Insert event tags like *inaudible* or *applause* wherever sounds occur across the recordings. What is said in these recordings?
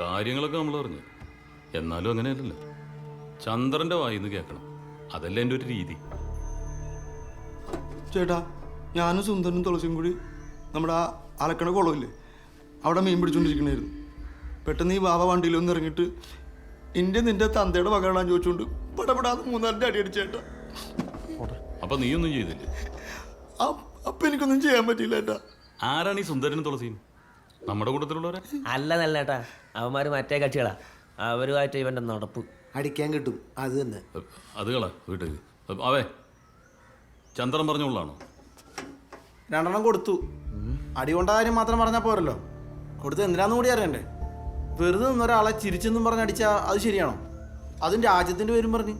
കാര്യങ്ങളൊക്കെ നമ്മൾ പറഞ്ഞു എന്നാലും അങ്ങനെയല്ലല്ലോ. ചന്ദ്രന്റെ വായിന്ന് കേൾക്കണം. അതല്ലേ എന്റെ ഒരു രീതി. ചേട്ടാ ഞാനും സുന്ദരനും തുളസിയും കൂടി നമ്മുടെ ആ അലക്കണ കുളമില്ലേ അവിടെ മീൻ പിടിച്ചോണ്ടിരിക്കണായിരുന്നു. പെട്ടെന്ന് ഈ ബാബ വണ്ടിയിൽ ഒന്ന് ഇറങ്ങിയിട്ട് എന്റെ നിന്റെ തന്തയുടെ മകളാണ് ചോദിച്ചുകൊണ്ട് പടപെടാതെ മൂന്നാലിന്റെ അടി അടിച്ചേട്ടാ അപ്പൊ ഒന്നും ചെയ്തില്ലേ? അപ്പൊ എനിക്കൊന്നും ചെയ്യാൻ പറ്റിയില്ല ഏട്ടാ ആരാണ് ഈ സുന്ദരനും തുളസിയും? നമ്മുടെ കൂട്ടത്തിലുള്ളവരെ? അല്ല നല്ല ഏട്ടാ. അവന്മാര് മറ്റേ കക്ഷികളാ. അവരുമായിട്ട് ഇവന്റെ നടപ്പ്. അടിക്കാൻ കിട്ടും. അത് തന്നെ. അത് കളാ വീട്ടിൽ അവേ ചന്ദ്രൻ പറഞ്ഞുള്ളാണോ രണ്ടെണ്ണം കൊടുത്തു. അടി കൊണ്ട കാര്യം മാത്രം പറഞ്ഞാൽ പോരല്ലോ. കൊടുത്ത് എന്തിനാന്ന് കൂടി അറിയണ്ടേ? വെറുതെ നിന്നൊരാളെ ചിരിച്ചെന്നും പറഞ്ഞ് അടിച്ചാൽ അത് ശരിയാണോ? അതും രാജ്യത്തിന്റെ പേരും പറഞ്ഞ്.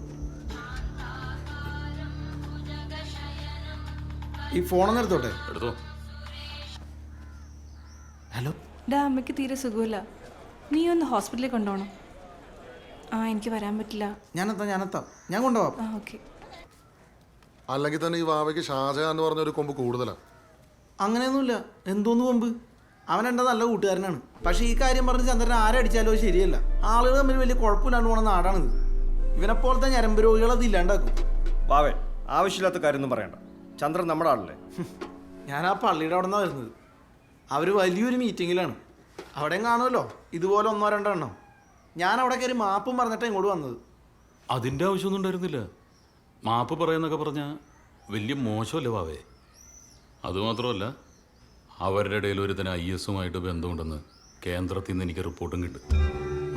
ഈ ഫോണൊന്നും എടുത്തോട്ടെ? എടുത്തോ. ഹലോ? ഡാ അമ്മയ്ക്ക് തീരെ സുഖമില്ല. നീ ഒന്ന് ഹോസ്പിറ്റലിൽ കൊണ്ടുപോകണം. ആ എനിക്ക് വരാൻ പറ്റില്ല. ഞാനെത്താം ഞാനെത്താം. ഞാൻ കൊണ്ടുപോവാം. ആ ഓക്കെ. അല്ലെങ്കിൽ തന്നെ ഈ വാവയ്ക്ക് ഷാജഹാൻ എന്ന് പറഞ്ഞ ഒരു കൊമ്പ് കൂടുതലാണ് അങ്ങനെയൊന്നുമില്ല. എന്തോന്ന് കൊമ്പ്? അവൻ എന്റെ നല്ല കൂട്ടുകാരനാണ്. പക്ഷേ ഈ കാര്യം പറഞ്ഞ് ചന്ദ്രൻ ആരടിച്ചാലോ അത് ശരിയല്ല. ആളുകൾ തമ്മിൽ വലിയ കുഴപ്പമില്ലാണ്ട് പോണ നാടാണിത്. ഇവനെപ്പോലത്തെ ഞരമ്പ് രോഗികൾ അത് ഇല്ലാണ്ടാക്കും. വാവേ ആവശ്യമില്ലാത്ത കാര്യമൊന്നും പറയണ്ട. ചന്ദ്രൻ നമ്മുടെ ആളല്ലേ? ഞാൻ ആ പള്ളിയുടെ അവിടെ നിന്നാണ് വരുന്നത്. അവർ വലിയൊരു മീറ്റിങ്ങിലാണ് അവിടെ കാണുമല്ലോ ഇതുപോലെ ഒന്നോ രണ്ടോ എണ്ണം. ഞാൻ അവിടെ കയറി മാപ്പും പറഞ്ഞിട്ടാണ് ഇങ്ങോട്ട് വന്നത്. അതിന്റെ ആവശ്യമൊന്നും ഉണ്ടായിരുന്നില്ല. മാപ്പ് പറയുന്നൊക്കെ പറഞ്ഞാൽ വലിയ മോശമല്ലേ വാവേ അതുമാത്രമല്ല അവരുടെ ഇടയിൽ ഒരുത്തന് ഐ എസുമായിട്ട് ബന്ധമുണ്ടെന്ന് കേന്ദ്രത്തിൽ നിന്ന് എനിക്ക് റിപ്പോർട്ടും കിട്ടും.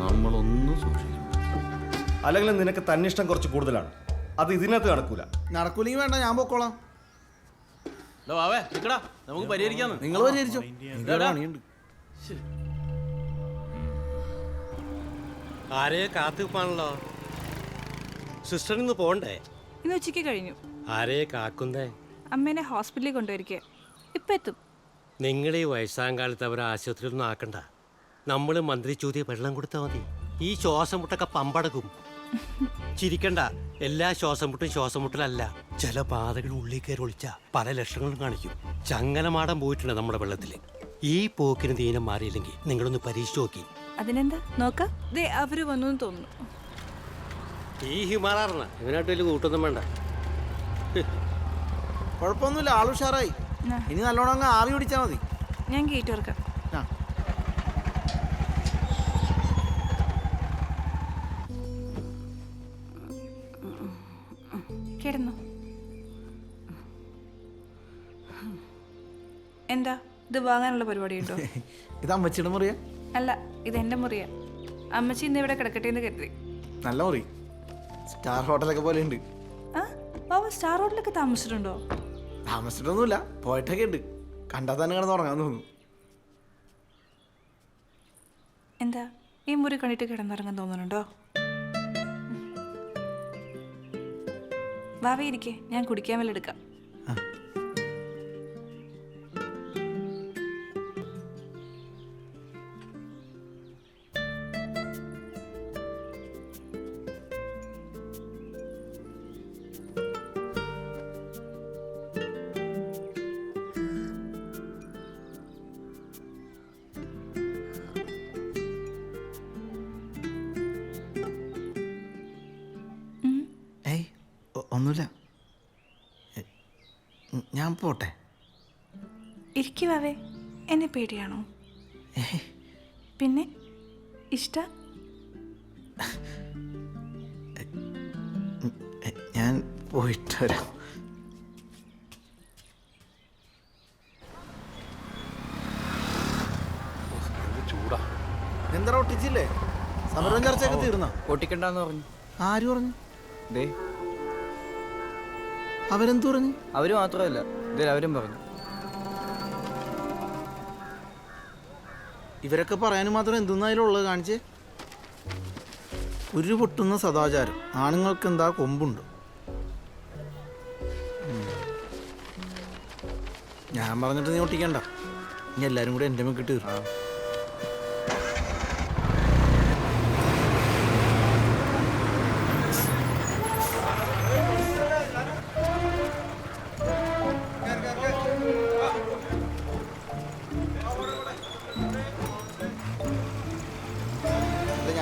നമ്മളൊന്നും സൂക്ഷിക്കണം അല്ലെങ്കിൽ നിനക്ക് തന്നിഷ്ടം കുറച്ച് കൂടുതലാണ്. അത് ഇതിനകത്ത് നടക്കൂല. നടക്കൂലെങ്കിൽ വേണ്ട ഞാൻ പൊക്കോളാം. വാവേ നിക്കടാ. നമുക്ക് പരിഹരിക്കാന്ന്. നിങ്ങൾ പരിഹരിച്ചോ. ആരെയോ കാത്തിപ്പാണല്ലോ? സിസ്റ്ററിൽ നിന്ന് പോണ്ടേ? ഇന്ന് ഉച്ചയ്ക്ക് കഴിഞ്ഞു. ആരെയെ കാക്കുന്നേ? അമ്മേനെ ഹോസ്പിറ്റലിൽ കൊണ്ടുവരിക ഇപ്പൊ എത്തും. നിങ്ങളെ ഈ കാലത്ത് അവരെ ആശുപത്രിയിലൊന്നും ആക്കണ്ട. നമ്മൾ മന്ത്രി ചോദ്യ വെള്ളം കൊടുത്താൽ മതി. ഈ ശ്വാസം മുട്ടൊക്കെ പമ്പടക്കും. ചിരിക്കണ്ട. എല്ലാ ശ്വാസം മുട്ടും ശ്വാസം മുട്ടലല്ല ചില പാതകൾ ഉള്ളിൽ കയറി ഒളിച്ച പല ലക്ഷണങ്ങളും കാണിക്കും. ചങ്ങനമാടം പോയിട്ടുണ്ട് നമ്മുടെ വെള്ളത്തിൽ ഈ പോക്കിന് ദീനം മാറിയില്ലെങ്കിൽ നിങ്ങളൊന്ന് പരീക്ഷിച്ചു നോക്കി. അതിനെന്താ? നോക്കാം. ദേ അവർ വന്നു തോന്നുന്നു. ഈ ഹിമാറാറിന ഇവനായിട്ട് വലിയ കൂട്ടൊന്നും വേണ്ട. കുഴപ്പമൊന്നുമില്ല. ആൾ ഉഷാറായി. ഇനി നല്ലോണം അങ്ങ് ആവി പിടിച്ചാൽ മതി. ഞാൻ ഗേറ്റ് തുറക്കാം. കിടന്നു എന്താ? ഇത് വാങ്ങാനുള്ള പരിപാടി ഉണ്ടോ *laughs* ഇത് അമ്മച്ചിയുടെ മുറിയ? അല്ല ഇത് എന്റെ മുറിയ. അമ്മച്ചി ഇന്ന് ഇവിടെ കിടക്കട്ടെ എന്ന് കരുതി. നല്ല മുറി. സ്റ്റാർ ഹോട്ടലൊക്കെ പോലെ ഉണ്ട് ആ ബാബ സ്റ്റാർ ഹോട്ടലൊക്കെ താമസിച്ചിട്ടുണ്ടോ? താമസിച്ചിട്ടൊന്നുമില്ല. പോയിട്ടൊക്കെ ഉണ്ട് കണ്ടാൽ തന്നെ കിടന്ന് ഉറങ്ങാൻ തോന്നുന്നു. എന്താ? ഈ മുറി കണ്ടിട്ട് കിടന്നുറങ്ങാൻ തോന്നുന്നുണ്ടോ? വാവേ ഇരിക്കേ. ഞാൻ കുടിക്കാൻ വല്ല എടുക്കാം. ഞാൻ പോട്ടെ. ഇരിക്കുവേ എന്നെ പേടിയാണോ? പിന്നെ ഇഷ്ട? എ, ഞാൻ പോയിട്ട് വരാം. എന്താ ഒട്ടിച്ചില്ലേ? സമരം ചർച്ചയൊക്കെ തീർന്ന? ഒട്ടിക്കണ്ടെന്ന് പറഞ്ഞു. ആര് പറഞ്ഞു? ദേ അവരെന്തു പറഞ്ഞു? അവർ മാത്രമല്ല ഇതിൽ അവരും പറഞ്ഞു. ഇവരൊക്കെ പറയാനും മാത്രം എന്തെന്നായാലുള്ളത് കാണിച്ചേ. ഒരു പൊട്ടുന്ന സദാചാരം. ആണുങ്ങൾക്ക് എന്താ കൊമ്പുണ്ട് ഞാൻ പറഞ്ഞിട്ട് നീ ഒട്ടിക്കണ്ട. ഇനി എല്ലാരും കൂടെ എന്റെ മേക്കിട്ട് തീർക്കും.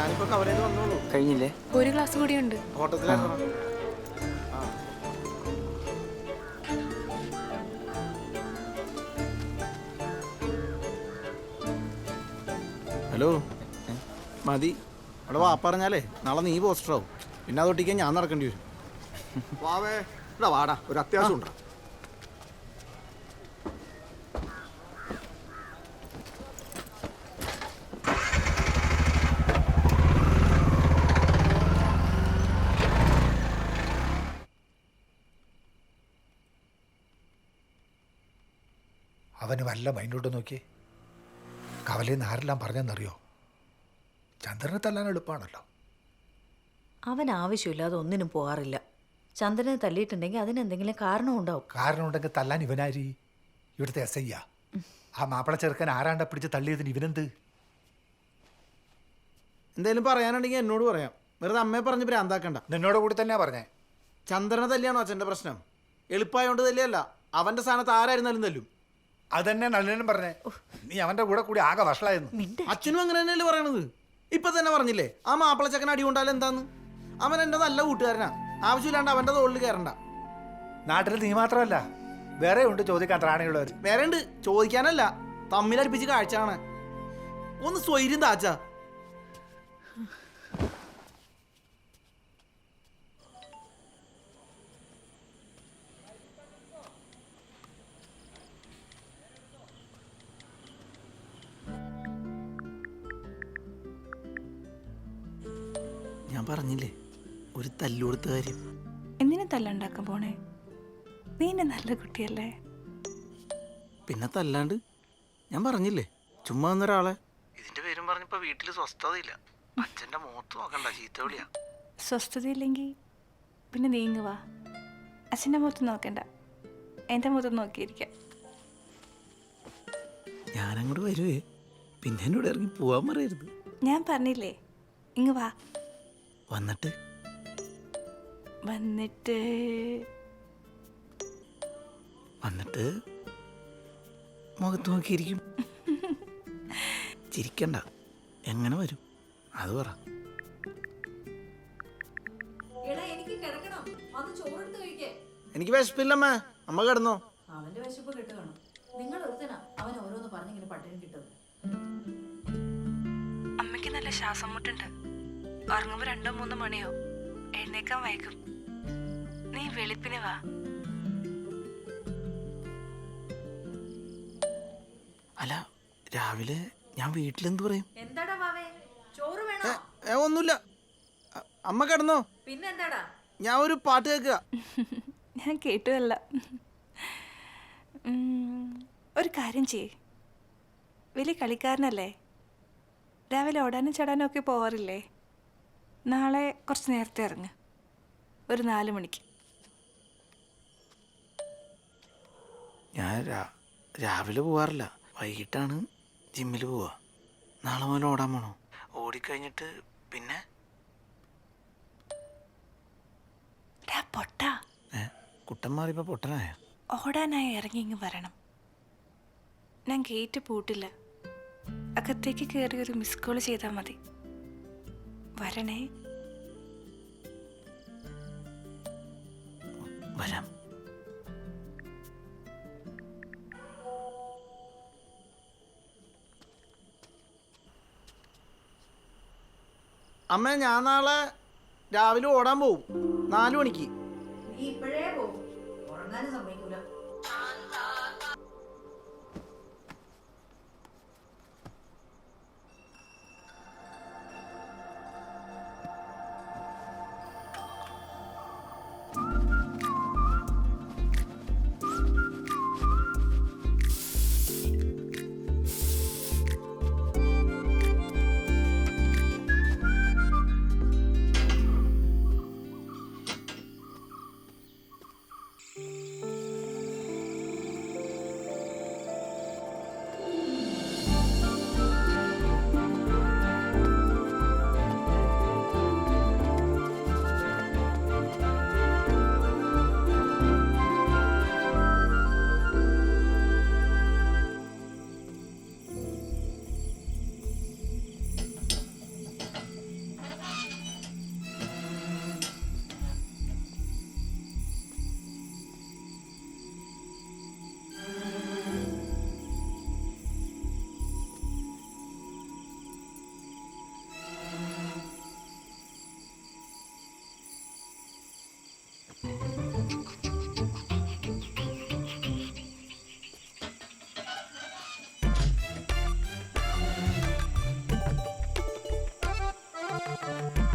ഞാനിപ്പോ കവറേത് വന്നോളൂ. കഴിഞ്ഞില്ലേ? ഒരു ക്ലാസ് കൂടിയുണ്ട് ഓട്ടത്തിലാക്കണം ഹലോ. മതി. അവിടെ വാ പറഞ്ഞാലേ നാളെ നീ പോസ്റ്റർ ആവും പിന്നെ അതൊട്ടിക്കാൻ ഞാൻ നടക്കേണ്ടി വരും. *laughs* വാവേ ഇവിടെ വാടാ ഒരു അത്യാവശ്യം ഉണ്ടാ അവന് വല്ല മൈൻഡോട്ട് നോക്കി കവലയിൽ നിന്ന് ആരെല്ലാം പറഞ്ഞെന്നറിയോ? ചന്ദ്രനെ തല്ലാൻ എളുപ്പമാണല്ലോ അവൻ ആവശ്യമില്ലാതെ ഒന്നിനും പോകാറില്ല. ചന്ദ്രനെ തല്ലിയിട്ടുണ്ടെങ്കിൽ അതിനെന്തെങ്കിലും കാരണം ഉണ്ടാവും കാരണം ഉണ്ടെങ്കിൽ തല്ലാൻ ഇവനാരി? ഇവിടുത്തെ എസ് ഐ ആ മാപ്പിള ചെറുക്കൻ ആരാണ്ട പിടിച്ച് തള്ളിയതിന് ഇവനെന്ത്? എന്തെങ്കിലും പറയാനുണ്ടെങ്കിൽ എന്നോട് പറയാം. വെറുതെ അമ്മയെ പറഞ്ഞ് ഭ്രാന്താക്കണ്ട. നിന്നോട് കൂടി തന്നെയാ പറഞ്ഞേ. ചന്ദ്രനെ തല്ലിയാണോ അച്ഛന്റെ പ്രശ്നം? എളുപ്പമായോണ്ട് തല്ലിയല്ല. അവന്റെ സ്ഥാനത്ത് ആരായിരുന്നാലും തല്ലും. അതന്നെ നളിനും പറഞ്ഞേ. നീ അവന്റെ കൂടെ കൂടി ആകെ വഷളായിരുന്നു. അച്ഛനും അങ്ങനെ തന്നെയല്ലേ പറയണത്? ഇപ്പൊ തന്നെ പറഞ്ഞില്ലേ ആ മാപ്പിളച്ചക്കൻ അടി കൊണ്ടാലും എന്താന്ന്? അവൻ എന്റെ നല്ല കൂട്ടുകാരനാ. ആവശ്യമില്ലാണ്ട് അവന്റെ തോളിൽ കയറണ്ട. നാട്ടിൽ നീ മാത്രമല്ല വേറെ ഉണ്ട് ചോദിക്കാൻ ത്രാണിയുള്ളവർ വേറെ ഉണ്ട്. ചോദിക്കാനല്ല തമ്മിലടിപ്പിച്ച് കാഴ്ച കാണാൻ ഒന്ന് സ്വൈര്യം താച്ച. ഞാൻ പറഞ്ഞില്ലേ? ഒരു തല്ലുകൊടുത്ത കാര്യം. എന്തിനു തല്ലുണ്ടാക്കാൻ പോണേ? നീ എന്നെ നല്ല കുട്ടിയല്ലേ. പിന്നെ തല്ലാണ്ട്? ഞാൻ പറഞ്ഞില്ലേ? ചുമ്മാ വന്നൊരാളെ ഇതിന്റെ പേരും പറഞ്ഞപ്പോ വീട്ടിൽ സ്വസ്ഥതയില്ല. അച്ഛന്റെ മുഖത്ത് നോക്കണ്ട ചീത്ത വിളിയാ. സ്വസ്ഥതയില്ലെങ്കിൽ പിന്നെ നീങ്ങുവാ അച്ഛന്റെ മുഖത്ത് നോക്കണ്ട. എന്റെ മുഖത്ത് നോക്കിയിരിക്കാം. ഞാനങ്ങോട്ട് വരുവേ. പിന്നെ എന്നോട് ഇറങ്ങി പോവാൻ പറയരുത്. ഞാൻ പറഞ്ഞില്ലേ? ഇങ്ങ് വാ. വന്നിട്ട്? വന്നിട്ട് വന്നിട്ട് മുഖത്ത് നോക്കിയിരിക്കും. ചിരിക്കണ്ട. എങ്ങനെ വരും? അത് പറ. എനിക്ക് വിശപ്പില്ലമ്മ. അമ്മ കിടന്നോ? അവന്റെ വിശപ്പ് കിട്ടു നിങ്ങൾ ഒരുത്തനാ അവൻ ഓരോന്ന് പറഞ്ഞിങ്ങനെ പട്ടിണി കിട്ടും അമ്മയ്ക്ക് നല്ല ശ്വാസം മുട്ടുണ്ട്. ഉറങ്ങുമ്പോൾ രണ്ടോ മൂന്നോ മണിയോ എഴുന്നേക്കാൻ വൈകും. നീ വെളുപ്പിന് വാ. അല്ല രാവിലെ ഞാൻ വീട്ടിൽ വീട്ടിലെന്ത് പറയും? എന്താടാ വാവേ? ചോറ് വേണോ? ഏ, ഒന്നുമില്ല. അ- അമ്മ കിടന്നോ? പിന്നെന്താടാ? ഞാൻ ഒരു പാട്ട് കേൾക്കുക. ഞാൻ കേട്ടതല്ല. ഉം, ഒരു കാര്യം ചെയ്യേ. വലിയ കളിക്കാരനല്ലേ? രാവിലെ ഓടാനും ചടാനും ഒക്കെ പോവാറില്ലേ? നാളെ കുറച്ച് നേരത്തെ ഇറങ്ങ്. ഒരു നാല് മണിക്ക്. ഞാൻ രാ- രാവിലെ പോവാറില്ല. വൈകിട്ടാണ് ജിമ്മിൽ പോവാ. നാളെ മുതൽ ഓടാൻ പോണോ? ഓടിക്കഴിഞ്ഞിട്ട് പിന്നെ? ഡാ പൊട്ട. ഏ കുട്ടൻ മാറിയപ്പോൾ പൊട്ടനായ? ഓടാനായി ഇറങ്ങി ഇങ്ങ് വരണം. ഞാൻ ഗേറ്റ് പൂട്ടില്ല. അകത്തേക്ക് കയറി ഒരു മിസ് കോൾ ചെയ്താൽ മതി. വരണേ. വരാം. അമ്മ ഞാൻ നാളെ രാവിലെ ഓടാൻ പോവും. നാലു മണിക്ക്. നീ ഇപ്പോഴേ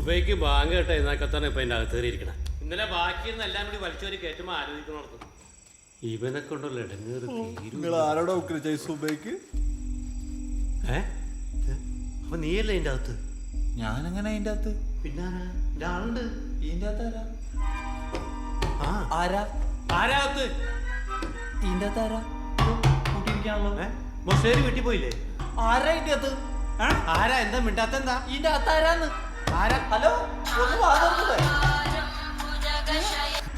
സുബൈക്ക് ബാങ്ക് കേട്ട എന്നൊക്കെ തന്നെ ഇപ്പൊ അതിന്റെ അകത്ത് കയറിയിരിക്കണം ഇന്നലെ ബാക്കിയെന്ന് എല്ലാം കൂടി വലിച്ചവര് കയറ്റുമ്പോ ആലോചിക്കണോർത്ത് ഇവനെ കൊണ്ടുള്ള ഇടങ്ങേറ് നിങ്ങൾ ആരോടാ ഉക്കരിച്ച സുബൈക്ക്? ഏ? അപ്പൊ നീയല്ലേ അതിന്റെ അകത്ത്? ഞാനെങ്ങനെ അതിന്റെ അകത്ത്. പിന്നെ എന്റെ ആളുണ്ട് ഇതിന്റെ അകത്ത് ആരാ? ആ. ആരാ? ആരാ അകത്ത്? ഇതിന്റെ അകത്ത് ആരാ? കൂട്ടിയിരിക്കാണല്ലോ. ഏ? മൊസേരി വീട്ടിൽ പോയില്ലേ? ആരാ ഇതിന്റെ അകത്ത്? ആരാ? എന്താ മിണ്ടാത്ത എന്താ? ഇതിന്റെ അകത്ത് ആരാന്ന്? ആരാ ഹലോ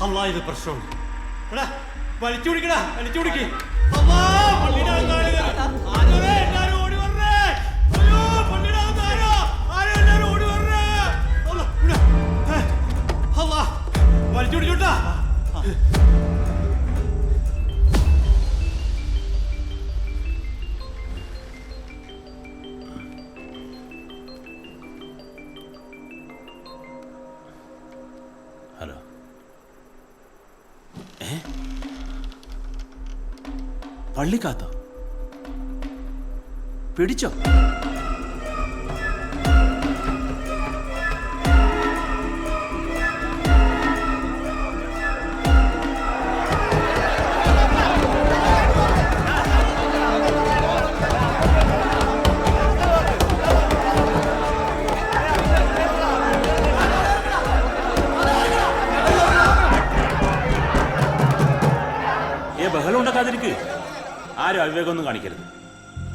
അല്ലാ ഇത് പ്രശ്നമുണ്ട്. എടാ വലിച്ചു പിടിക്കടാ വലിച്ചു പിടിക്ക്. പള്ളിക്കാത്തോ പിടിച്ചോ? അവിവേകമൊന്നും കാണിക്കരുത്.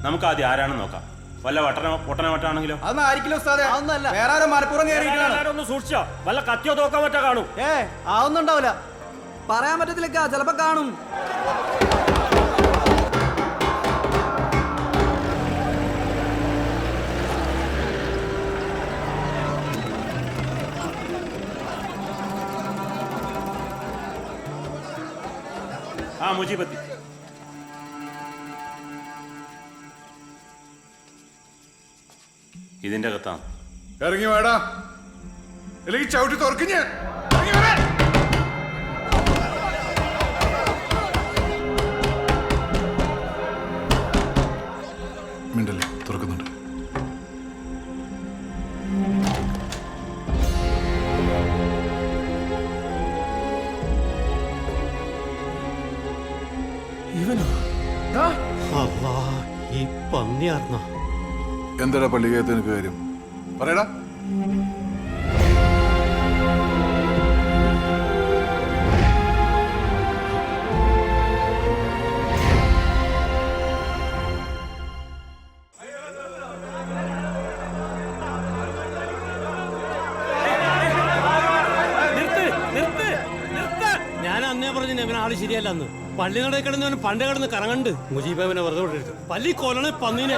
നമുക്ക് ആദ്യം ആരാണെന്ന് നോക്കാം. വല്ല വട്ടന പൊട്ടന വട്ടാണെങ്കിലോ അതൊന്നും ആയിരിക്കില്ല ഉസ്താദെ. അതൊന്നല്ല വേറെ ആരോ മലപ്പുറം കയറിയിട്ടാണ് ഒന്ന് സൂക്ഷിച്ചോ. വല്ല കത്തിയോ തോക്കാൻ പറ്റാ കാണും. ഏ അതൊന്നും ഉണ്ടാവില്ല. പറയാൻ പറ്റത്തില്ല ചിലപ്പോ കാണും. ആ മുജീബത്തി ഇതിന്റെ അകത്താണ് ഇറങ്ങി വേടാ. അല്ലെങ്കിൽ ചവിട്ടി തുറക്കും എന്താടാ പള്ളിക്കകത്ത് നിനക്ക് കാര്യം? പറയടാ. ആൾ ശരിയല്ല അന്ന് പള്ളി നടക്കിടന്ന് കിടന്ന് പണ്ട് കിടന്ന് കറങ്ങണ്ട്. മുജീബ് അവനെ വെറുതെ പള്ളി കൊല്ലണ പന്നീനെ.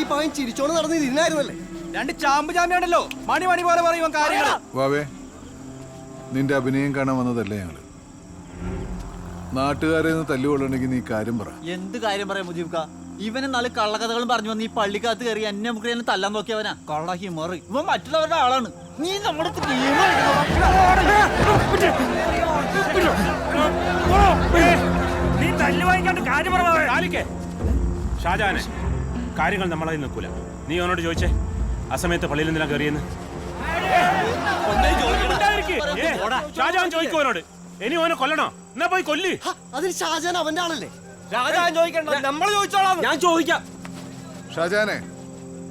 ഈ പകൻ ചിരിച്ചോണ്ട് നടന്ന് ഇരുന്നായിരുന്നല്ലേ? രണ്ട് ചാമ്പ് ചാമ്പിയാണല്ലോ മണി മണി പോലെ പറയും കാര്യങ്ങൾ വാവേ നിന്റെ അഭിനയം കാണാൻ വന്നതല്ലേ ഞങ്ങൾ? നാട്ടുകാരെ നിന്ന് തല്ലുകൊള്ളണമെങ്കിൽ നീ കാര്യം പറ. എന്ത് കാര്യം പറയാം മുജീബ്ക്ക? ഇവനെ നല്ല കള്ളക്കഥകളും പറഞ്ഞു വന്ന് ഈ പള്ളിക്കകത്ത് കയറി എന്നെ നമുക്ക് എന്നെ തല്ലാൻ നോക്കിയവനാ. കള്ള ഹിമറി ഇവൻ മറ്റുള്ളവരുടെ ആളാണ്. നീ നമ്മുടെ നീ തല്ലു വാങ്ങിക്കാണ്ട് കാര്യം പറഞ്ഞേ ഷാജാനെ കാര്യങ്ങൾ നമ്മളതിൽ നിൽക്കൂല. നീ അവനോട് ചോദിച്ചേ ആ സമയത്ത് പള്ളിയിൽ എന്തിനാ കയറിയെന്ന് ഷാജാൻ ചോദിക്കൂ. അവനോട്. ഇനി അവനെ കൊല്ലണോ? എന്നാ പോയി കൊല്ലി. അതിന് ഷാജാൻ അവന്റെ ആളല്ലേ? ഷാജാൻ ചോദിക്കണ്ട നമ്മൾ ചോദിച്ചോളാം. ഞാൻ ചോദിക്കാം. ഷാജാനെ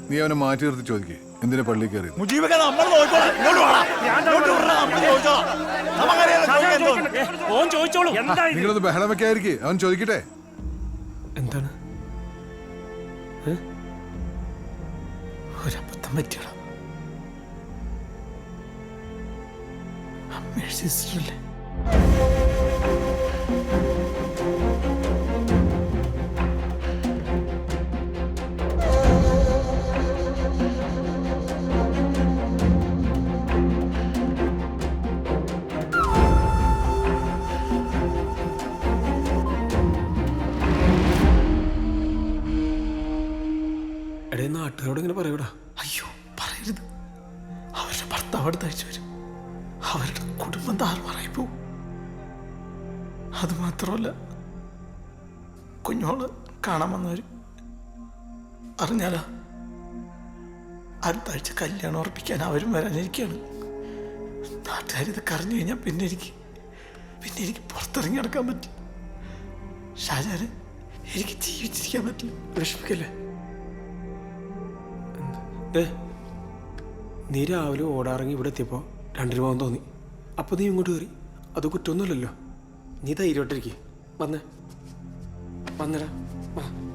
നീ അവനെ മാറ്റി നിർത്തി ചോദിക്കേ. എന്തിനാ പള്ളി കയറി ഓൻ ചോദിച്ചോളൂ. എന്താ ഇത്? നിങ്ങളത് ബഹളം വെക്കാതിരിക്കേ. അവൻ ചോദിക്കട്ടെ? എന്താണ്? പറ്റിയടാ അമ്മയുടെ സിസ്റ്ററല്ലേ? ഉറപ്പിക്കാൻ അവരും വരാനിരിക്കുകയാണ് നാട്ടുകാർ ഇത് കറിഞ്ഞു കഴിഞ്ഞാൽ പിന്നെ എനിക്ക് പിന്നെ എനിക്ക് പുറത്തിറങ്ങി നടക്കാൻ പറ്റും. ഷാജാന് എനിക്ക് ജീവിച്ചിരിക്കാൻ പറ്റില്ല. വിഷമിക്കല്ലേ? ഏ നീ രാവിലെ ഓടാറങ്ങി ഇവിടെ എത്തിയപ്പോൾ രണ്ട് രൂപ തോന്നി. അപ്പോൾ നീ ഇങ്ങോട്ട് കയറി. അത് കുറ്റമൊന്നുമില്ലല്ലോ. നീ ധൈര്യമായിട്ടിരിക്കേ. വന്നേ. വന്നരാ വാ.